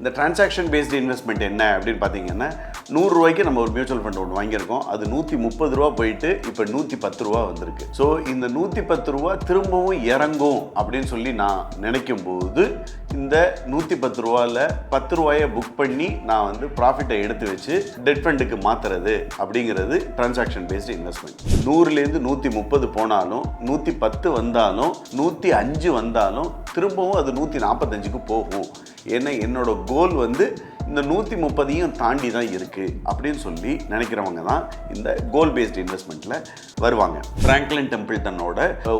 இந்த transaction based investment என்ன அப்படின்னு பார்த்தீங்கன்னா நூறுரூவாய்க்கு நம்ம ஒரு மியூச்சுவல் ஃபண்ட் ஒன்று வாங்கியிருக்கோம். அது நூற்றி முப்பது ரூபா போயிட்டு இப்போ நூற்றி பத்து ரூபா வந்திருக்கு. ஸோ இந்த நூற்றி பத்து ரூபா திரும்பவும் இறங்கும் அப்படின்னு சொல்லி நான் நினைக்கும் போது இந்த நூற்றி பத்து ரூபாவில் பத்து ரூபாயை புக் பண்ணி நான் வந்து ப்ராஃபிட்டை எடுத்து வச்சு டெட் ஃபண்டுக்கு மாற்றுறது அப்படிங்கிறது டிரான்சாக்ஷன் பேஸ்டு இன்வெஸ்ட்மெண்ட் நூறுலேருந்து நூற்றி முப்பது போனாலும் நூற்றி பத்து வந்தாலும் நூற்றி அஞ்சு வந்தாலும் திரும்பவும் அது நூற்றி நாற்பத்தஞ்சுக்கு போகும். ஏன்னா என்னோட கோல் வந்து இந்த நூற்றி முப்பதையும் தாண்டி தான் இருக்குது அப்படின்னு சொல்லி நினைக்கிறவங்க தான் இந்த கோல் பேஸ்டு இன்வெஸ்ட்மெண்ட்டில் வருவாங்க ஃப்ராங்க்லின் டெம்பிள்டனோட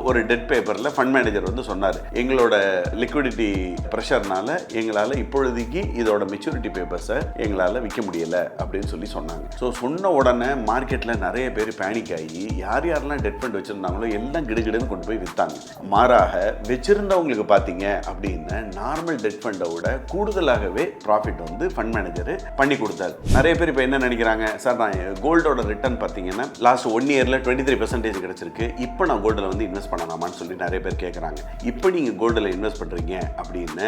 ஒரு டெட் பேப்பரில் ஃபண்ட் மேனேஜர் வந்து சொன்னார். எங்களோட லிக்விடிட்டி ப்ரெஷர்னால எங்களால் இப்பொழுதைக்கு இதோட மெச்சூரிட்டி பேப்பர்ஸை எங்களால் விற்க முடியலை அப்படின்னு சொல்லி சொன்னாங்க. ஸோ சொன்ன உடனே மார்க்கெட்டில் நிறைய பேர் பேனிக் ஆகி யார் யாரெல்லாம் டெட் ஃபண்ட் வச்சுருந்தாங்களோ எல்லாம் கிடுகிடுன்னு கொண்டு போய் விற்றாங்க மாறாக வச்சுருந்தவங்களுக்கு பார்த்தீங்க அப்படின்னா நார்மல் டெட் ஃபண்டை விட கூடுதலாகவே ப்ராஃபிட் வந்து ஃபண்ட் மேனேஜர் பண்ணி கொடுத்தாரு. நிறைய பேர் இப்போ என்ன நினைக்கிறாங்க? சார் நான் கோல்டோட ரிட்டர்ன் பார்த்தீங்கன்னா லாஸ்ட் ஒன் இயரில் டுவெண்ட்டி த்ரீ பர்சன்டேஜ் கிடச்சிருக்கு. இப்போ நான் கோல்டில் வந்து இன்வெஸ்ட் பண்ணலாமான்னு சொல்லி நிறைய பேர் கேட்குறாங்க இப்போ நீங்கள் கோல்டில் இன்வெஸ்ட் பண்ணுறீங்க அப்படின்னு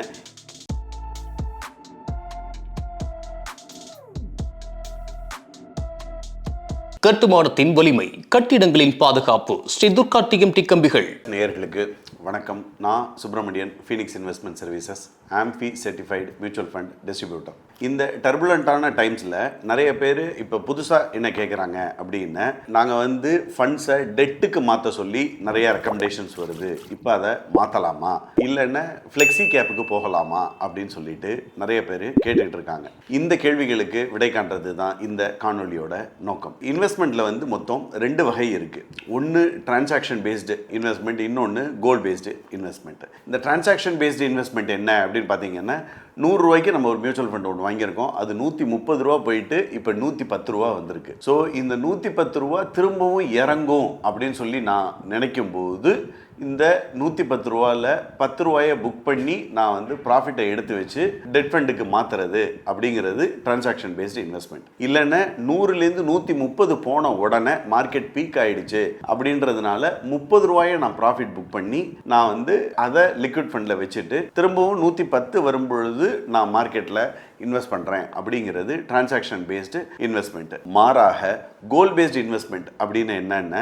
கட்டுமானத்தின் வலிமை கட்டிடங்களின் பாதுகாப்பு ஸ்ரீ துர்கா டிஎம்டி கம்பிகள் நேயர்களுக்கு வணக்கம். நான் Subramanian Phoenix investment services AMFI certified mutual fund distributor இந்த டர்புலண்ட்டான டைம்ஸில் நிறைய பேர் இப்போ புதுசாக என்ன கேட்குறாங்க அப்படின்னு நாங்கள் வந்து ஃபண்ட்ஸை டெட்டுக்கு மாற்ற சொல்லி நிறைய ரெக்கமெண்டேஷன்ஸ் வருது. இப்போ அதை மாற்றலாமா இல்லைன்னா ஃப்ளெக்ஸி கேப்புக்கு போகலாமா? அப்படின்னு சொல்லிட்டு நிறைய பேர் கேட்டுக்கிட்டு இருக்காங்க. இந்த கேள்விகளுக்கு விடை காண்றது தான் இந்த காணொலியோட நோக்கம். இன்வெஸ்ட் இன்வெஸ்ட்மெண்ட்டில் வந்து மொத்தம் ரெண்டு வகை இருக்குது ஒன்று டிரான்சாக்ஷன் பேஸ்டு இன்வெஸ்ட்மெண்ட் இன்னொன்று கோல் பேஸ்டு இன்வெஸ்ட்மெண்ட் இந்த டிரான்சாக்ஷன் பேஸ்டு இன்வெஸ்ட்மெண்ட் என்ன அப்படின்னு பார்த்தீங்கன்னா நூறுரூவாய்க்கு நம்ம ஒரு மியூச்சுவல் ஃபண்ட் ஒன்று வாங்கியிருக்கோம். அது நூற்றி முப்பது ரூபா போயிட்டு இப்போ நூற்றி பத்து ரூபா வந்திருக்கு. ஸோ இந்த நூற்றி பத்து ரூபா திரும்பவும் இறங்கும் அப்படின்னு சொல்லி நான் நினைக்கும் போது இந்த நூற்றி பத்து ரூபாவில் பத்து ரூபாயை புக் பண்ணி நான் வந்து ப்ராஃபிட்டை எடுத்து வச்சு டெட் ஃபண்டுக்கு மாற்றுறது அப்படிங்கிறது டிரான்சாக்ஷன் பேஸ்டு இன்வெஸ்ட்மெண்ட் இல்லைன்னா நூறுலேருந்து நூற்றி முப்பது போன உடனே மார்க்கெட் பீக் ஆகிடுச்சு அப்படின்றதுனால முப்பது ரூபாயை நான் ப்ராஃபிட் புக் பண்ணி நான் வந்து அதை லிக்விட் ஃபண்டில் வச்சுட்டு திரும்பவும் நூற்றி பத்து வரும்பொழுது நான் மார்க்கெட்டில் இன்வெஸ்ட் பண்ணுறேன் அப்படிங்கிறது டிரான்சாக்ஷன் பேஸ்டு இன்வெஸ்ட்மெண்ட் மாறாக கோல் பேஸ்டு இன்வெஸ்ட்மெண்ட் அப்படின்னு என்னென்ன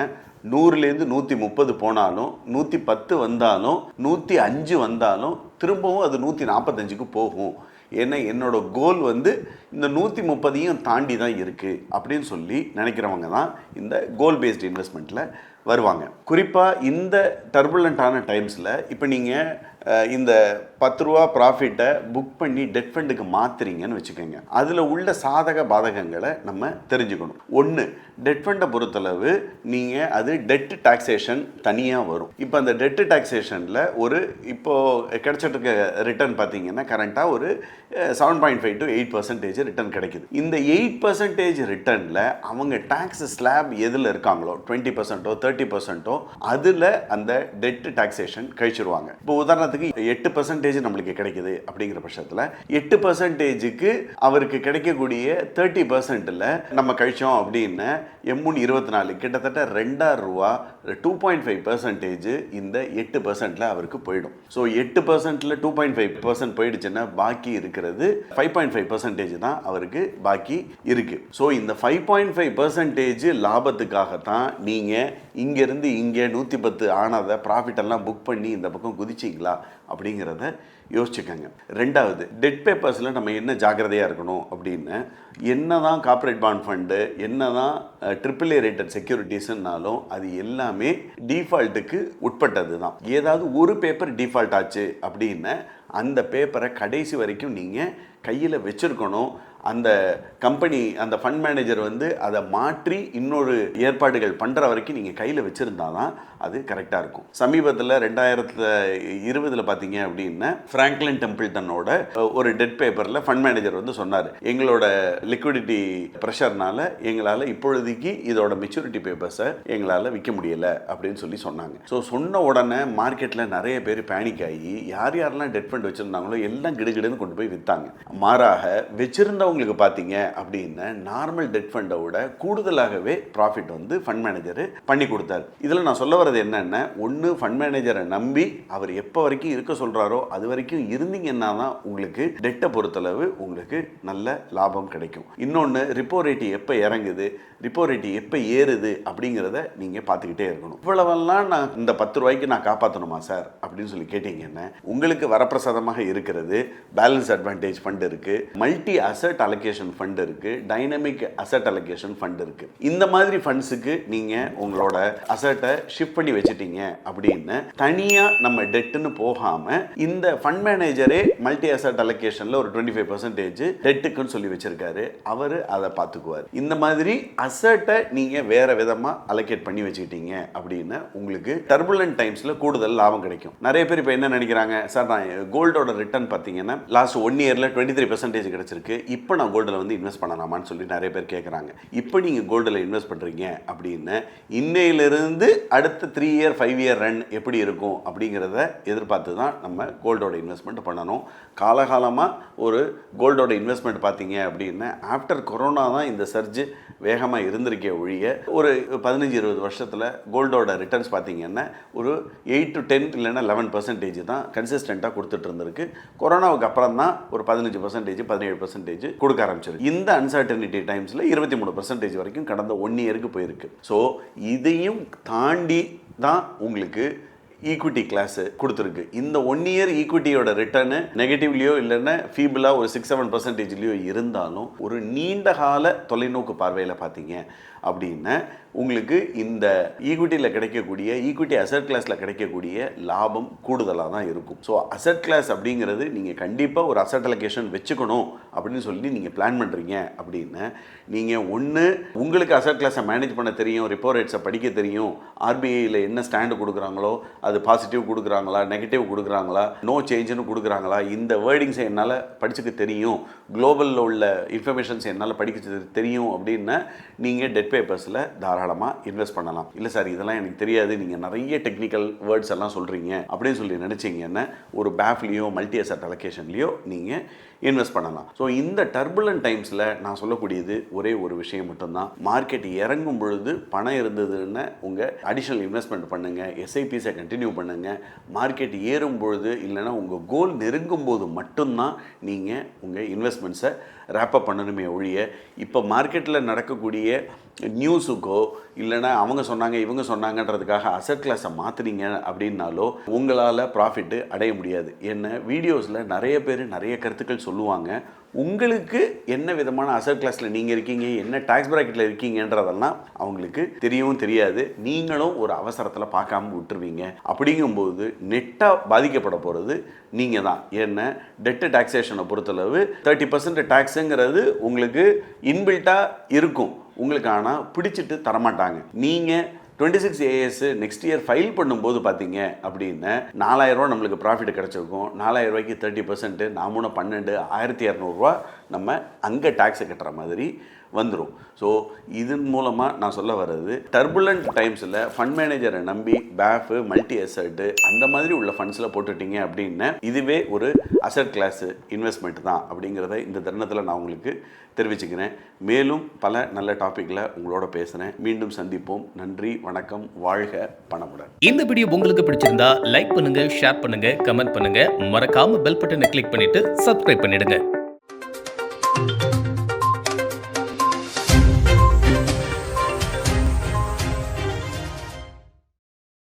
நூறுலேருந்து நூற்றி முப்பது போனாலும் நூற்றி பத்து வந்தாலும் நூற்றி அஞ்சு வந்தாலும் திரும்பவும் அது நூற்றி நாற்பத்தஞ்சுக்கு போகும். ஏன்னா என்னோட கோல் வந்து இந்த நூற்றி முப்பதையும் தாண்டி தான் இருக்குது அப்படின்னு சொல்லி நினைக்கிறவங்க தான் இந்த கோல் பேஸ்டு இன்வெஸ்ட்மெண்ட்டில் வருவாங்க. குறிப்பாக இந்த டர்புலண்ட்டான டைம்ஸில் இப்போ நீங்கள் இந்த பத்து ரூபா ப்ராஃபிட்டை புக் பண்ணி டெட் ஃபண்டுக்கு மாற்றுறீங்கன்னு வச்சுக்கோங்க. அதில் உள்ள சாதக பாதகங்களை நம்ம தெரிஞ்சுக்கணும். ஒன்று டெட் ஃபண்டை பொறுத்தளவு நீங்கள் அது டெட் டாக்ஸேஷன் தனியாக வரும். இப்போ அந்த டெட் டாக்ஸேஷனில் ஒரு இப்போது கிடச்சிட்டு இருக்க ரிட்டர்ன் பார்த்தீங்கன்னா கரண்ட்டாக ஒரு seven point five to eight percentage return கிடைக்குது. இந்த எயிட் பர்சன்டேஜ் ரிட்டர்னில் அவங்க டேக்ஸ் ஸ்லாப் எதில் இருக்காங்களோ டுவெண்ட்டி பர்சன்ட்டோ தேர்ட்டி பர்சன்ட்டோ அதில் அந்த டெட் டாக்ஸேஷன் கழிச்சிருவாங்க. இப்போ உதாரணத்துக்கு எட்டு பர்சன்டேஜ் நம்மளுக்கு கிடைக்குது அப்படிங்கிற பட்சத்தில் எட்டு பர்சன்டேஜுக்கு அவருக்கு கிடைக்கக்கூடிய தேர்ட்டி பர்சன்ட்டில் நம்ம கழிச்சோம் அப்படின்னு எம்முன்னு இருபத்தி நாலு கிட்டத்தட்ட ரெண்டாயிரம் ரூபா டூ பாயிண்ட் ஃபைவ் பர்சன்டேஜ் இந்த எட்டு பர்சன்ட்டில் அவருக்கு போயிடும். ஸோ எட்டு பர்சன்ட்டில் டூ பாயிண்ட் ஃபைவ் பர்சன்ட் போயிடுச்சுன்னா பாக்கி இருக்கிறது ஃபைவ் பாயிண்ட் ஃபைவ் பர்சன்டேஜ் தான் அவருக்கு பாக்கி இருக்குது ஸோ இந்த ஃபைவ் பாயிண்ட் ஃபைவ் பர்சன்டேஜ் லாபத்துக்காகத்தான் நீங்கள் இங்கேருந்து இங்கே நூற்றி பத்து ஆனதை ப்ராஃபிட் எல்லாம் புக் பண்ணி இந்த பக்கம் குதிச்சிங்களா? அப்படிங்கிறத யோசிச்சுக்கோங்க. ரெண்டாவது டெட் பேப்பர்ஸில் நம்ம என்ன ஜாக்கிரதையாக இருக்கணும் அப்படின்னு என்ன தான் கார்ப்பரேட் பாண்ட் ஃபண்டு என்ன தான் ட்ரிபிள் ஏ ரேட்டட் செக்யூரிட்டிஸ்னாலும் அது எல்லாமே டிஃபால்ட்டுக்கு உட்பட்டது தான் ஏதாவது ஒரு பேப்பர் டிஃபால்ட் ஆச்சு அப்படின்னு அந்த பேப்பரை கடைசி வரைக்கும் நீங்கள் கையில் வச்சுருக்கணும். அந்த கம்பெனி அந்த ஃபண்ட் மேனேஜர் வந்து அதை மாற்றி இன்னொரு ஏற்பாடுகள் பண்ணுற வரைக்கும் நீங்கள் கையில் வச்சுருந்தா தான் அது கரெக்டாக இருக்கும். சமீபத்தில் ரெண்டாயிரத்தில் இருபதில் பார்த்தீங்க அப்படின்னா ஃப்ராங்க்லின் டெம்பிள்டனோட ஒரு டெட் பேப்பரில் ஃபண்ட் மேனேஜர் வந்து சொன்னார். எங்களோட லிக்விடிட்டி ப்ரெஷர்னால எங்களால் இப்பொழுதைக்கு இதோட மெச்சூரிட்டி பேப்பர்ஸை எங்களால் விற்க முடியலை அப்படின்னு சொல்லி சொன்னாங்க. ஸோ சொன்ன உடனே மார்க்கெட்டில் நிறைய பேர் பேனிக் ஆகி யார் யாரெல்லாம் டெட் ஃபண்ட் வச்சுருந்தாங்களோ எல்லாம் கிடுகிடுன்னு கொண்டு போய் விற்றாங்க மாறாக வச்சுருந்தவங்களுக்கு பார்த்தீங்க அப்படின்னு நார்மல் டெட் ஃபண்டை விட கூடுதலாகவே ப்ராஃபிட் வந்து ஃபண்ட் மேனேஜர் பண்ணி கொடுத்தாரு. இதில் நான் சொல்ல வர்றது என்னென்ன ஒன்று ஃபண்ட் மேனேஜரை நம்பி அவர் எப்போ வரைக்கும் இருக்க சொல்கிறாரோ அது வரைக்கும் இருந்தீங்கன்னா தான் உங்களுக்கு டெட்டை பொறுத்தளவு உங்களுக்கு நல்ல லாபம் கிடைக்கும். இன்னொன்று ரிப்போ ரேட்டு எப்போ இறங்குது ரிப்போ ரேட்டு எப்போ ஏறுது அப்படிங்கிறத நீங்கள் பார்த்துக்கிட்டே இருக்கணும். இவ்வளவெல்லாம் நான் இந்த பத்து ரூபாய்க்கு நான் காப்பாற்றணுமா சார் அப்படின்னு சொல்லி கேட்டீங்கன்னா உங்களுக்கு வரப்பிரசாதமாக இருக்கிறது பேலன்ஸ் அட்வான்டேஜ் ஃபண்ட் இருக்குது மல்டி அசட் அலோகேஷன் ஃபண்ட் இருக்குது டைனமிக் அசட் அலோகேஷன் ஃபண்ட் இருக்குது இந்த மாதிரி ஃபண்ட்ஸுக்கு நீங்கள் உங்களோட அசட்டை ஷிஃப்ட் பண்ணி வச்சுட்டீங்க அப்படின்னு தனியாக நம்ம டெட்டுன்னு போகாமல் இந்த ஃபண்ட் மேனேஜரே மல்டி அசட் அலோகேஷனில் ஒரு டுவெண்ட்டி ஃபைவ் பர்சன்டேஜ் டெட்டுக்குன்னு சொல்லி வச்சிருக்காரு. அவர் அதை பார்த்துக்குவார். இந்த மாதிரி அசட்டை நீங்கள் வேற விதமாக அலோகேட் பண்ணி வச்சுக்கிட்டீங்க அப்படின்னு உங்களுக்கு டர்புலன்ட் டைம்ஸில் கூடுதல் லாபம் கிடைக்கும். நிறைய பேர் இப்போ என்ன நினைக்கிறாங்க? சார் நான் கோல்டோட ரிட்டர்ன் பார்த்தீங்கன்னா லாஸ்ட் ஒன் இயரில் டுவெண்ட்டி த்ரீ பர்சன்டேஜ் கிடச்சிருக்கு. இப்போ நான் கோல்டில் வந்து இன்வெஸ்ட் இன்வெஸ்ட் பண்ணலாமான்னு சொல்லி நிறைய பேர் கேட்குறாங்க இப்போ நீங்கள் கோல்டில் இன்வெஸ்ட் பண்ணுறீங்க அப்படின்னு இன்னையிலிருந்து அடுத்த three year five year run எப்படி இருக்கும் அப்படிங்கிறத எதிர்பார்த்து தான் நம்ம கோல்டோட இன்வெஸ்ட்மெண்ட் பண்ணணும். காலகாலமாக ஒரு கோல்டோட இன்வெஸ்ட்மெண்ட் பார்த்தீங்க அப்படின்னா ஆஃப்டர் கொரோனா தான் இந்த சர்ஜ் வேகமாக இருந்திருக்கே ஒழிய ஒரு பதினஞ்சு இருபது வருஷத்தில் கோல்டோட ரிட்டர்ன்ஸ் பார்த்தீங்கன்னா ஒரு எயிட் டு டென் இல்லைன்னா லெவன் பர்சன்டேஜ் தான் கன்சிஸ்டண்ட்டாக கொடுத்துட்டு இருந்திருக்கு. கொரோனாவுக்கு அப்புறம் தான் ஒரு பதினஞ்சு பர்சன்டேஜ் பதினேழு பர்சன்டேஜ் கொடுக்க ஆரம்பிச்சிருக்கு. இந்த அன்சர்டனிட்டி டைம்ஸில் இருபத்தி மூணு பர்சன்டேஜ் வரைக்கும் கடந்த ஒன் இயருக்கு போயிருக்கு. ஸோ இதையும் தாண்டி தான் உங்களுக்கு ஈக்விட்டி கிளாஸு கொடுத்துருக்கு. இந்த ஒன் இயர் ஈக்விட்டியோட ரிட்டர்னு நெகட்டிவ்லையோ இல்லைன்னா ஃபீபிளாக ஒரு சிக்ஸ் செவன் பர்சன்டேஜ்லேயோ இருந்தாலும் ஒரு நீண்ட கால தொலைநோக்கு பார்வையில் பார்த்தீங்க. அப்படின்னா உங்களுக்கு இந்த ஈக்விட்டியில் கிடைக்கக்கூடிய ஈக்விட்டி அசட் கிளாஸில் கிடைக்கக்கூடிய லாபம் கூடுதலாக தான் இருக்கும். ஸோ அசட் கிளாஸ் அப்படிங்கிறது நீங்கள் கண்டிப்பாக ஒரு அசட் அலோகேஷன் வச்சுக்கணும் அப்படின்னு சொல்லி நீங்கள் பிளான் பண்ணுறீங்க அப்படின்னு நீங்கள் ஒன்று உங்களுக்கு அசட் கிளாஸை மேனேஜ் பண்ண தெரியும் ரிப்போ ரேட்ஸை படிக்க தெரியும் ஆர்பிஐயில் என்ன ஸ்டாண்டு கொடுக்குறாங்களோ அது பாசிட்டிவ் கொடுக்குறாங்களா நெகட்டிவ் கொடுக்குறாங்களா நோ சேஞ்சுன்னு கொடுக்குறாங்களா இந்த வேர்டிங்ஸை என்னால் படிச்சுக்க தெரியும் குளோபலில் உள்ள இன்ஃபர்மேஷன்ஸ் என்னால் படிக்க தெரியும் அப்படின்னா நீங்கள் டெட் பேப்பர்ஸில் தாராளமாக இன்வெஸ்ட் பண்ணலாம். இல்லை சார் இதெல்லாம் எனக்கு தெரியாது. நீங்கள் நிறைய டெக்னிக்கல் வேர்ட்ஸ் எல்லாம் சொல்கிறீங்க. அப்படின்னு சொல்லி நினச்சிங்கன்னா ஒரு பேஃப்லேயோ மல்டி அசட் அலோகேஷன்லேயோ நீங்கள் இன்வெஸ்ட் பண்ணலாம். ஸோ இந்த டர்புலன் டைம்ஸில் நான் சொல்லக்கூடியது ஒரே ஒரு விஷயம் மட்டும்தான். மார்க்கெட் இறங்கும் பொழுது பணம் இருந்ததுன்னு உங்கள் அடிஷ்னல் இன்வெஸ்ட்மெண்ட் பண்ணுங்கள் எஸ்ஐபிஸை கண்டினியூ பண்ணுங்கள் மார்க்கெட் ஏறும் பொழுது இல்லைன்னா உங்கள் கோல் நெருங்கும் போது மட்டும்தான் நீங்கள் உங்கள் இன்வெஸ்ட்மெண்ட்ஸை ரேப்பப் பண்ணணுமே ஒழிய இப்போ மார்க்கெட்டில் நடக்கக்கூடிய நியூஸுக்கோ இல்லைன்னா அவங்க சொன்னாங்க இவங்க சொன்னாங்கன்றதுக்காக அசட் கிளாஸை மாற்றுனீங்க அப்படின்னாலோ உங்களால் ப்ராஃபிட்டு அடைய முடியாது. என்ன? வீடியோஸில் நிறைய பேர் நிறைய கருத்துக்கள் சொல்லுவாங்க. உங்களுக்கு என்ன விதமான அசட் கிளாஸில் நீங்கள் இருக்கீங்க என்ன டேக்ஸ் ப்ராக்கெட்டில் இருக்கீங்கன்றதெல்லாம் அவங்களுக்கு தெரியவும் தெரியாது. நீங்களும் ஒரு அவசரத்தில் பார்க்காம விட்டுருவீங்க. அப்படிங்கும்போது நெட்டாக பாதிக்கப்பட போகிறது நீங்கள் தான் ஏன்னா டெட்டு டாக்ஸேஷனை பொறுத்தளவு தேர்ட்டி பர்சன்ட் டேக்ஸுங்கிறது உங்களுக்கு இன்பில்ட்டாக இருக்கும். உங்களுக்கு ஆனால் பிடிச்சிட்டு தரமாட்டாங்க. நீங்கள் twenty six AS next year file பண்ணும்போது பார்த்தீங்க அப்படின்னா நாலாயிரரூவா நம்மளுக்கு ப்ராஃபிட் கிடச்சிருக்கும். நாலாயிரம் ரூபாய்க்கு தேர்ட்டி பர்சன்ட் நாமூணு பன்னெண்டு ஆயிரத்தி இரநூறுவா நம்ம அங்கே டேக்ஸை கட்டுற மாதிரி வந்துடும் ஸோ இதன் மூலமாக நான் சொல்ல வர்றது டர்புலண்ட் டைம்ஸில் ஃபண்ட் மேனேஜரை நம்பி பேஃபு மல்டி அசட்டு அந்த மாதிரி உள்ள ஃபண்ட்ஸில் போட்டுட்டீங்க அப்படின்னா இதுவே ஒரு அசட் கிளாஸு இன்வெஸ்ட்மெண்ட் தான் அப்படிங்கிறத இந்த தருணத்தில் நான் உங்களுக்கு தெரிவிச்சுக்கிறேன். மேலும் பல நல்ல டாப்பிக்கில் உங்களோட பேசுகிறேன் மீண்டும் சந்திப்போம். நன்றி வணக்கம் வாழ்க பணமுடன். இந்த வீடியோ உங்களுக்கு பிடிச்சிருந்தா லைக் பண்ணுங்க ஷேர் பண்ணுங்க கமெண்ட் பண்ணுங்க. மறக்காம பெல் பட்டனை கிளிக் பண்ணிட்டு சப்ஸ்கிரைப் பண்ணிடுங்க.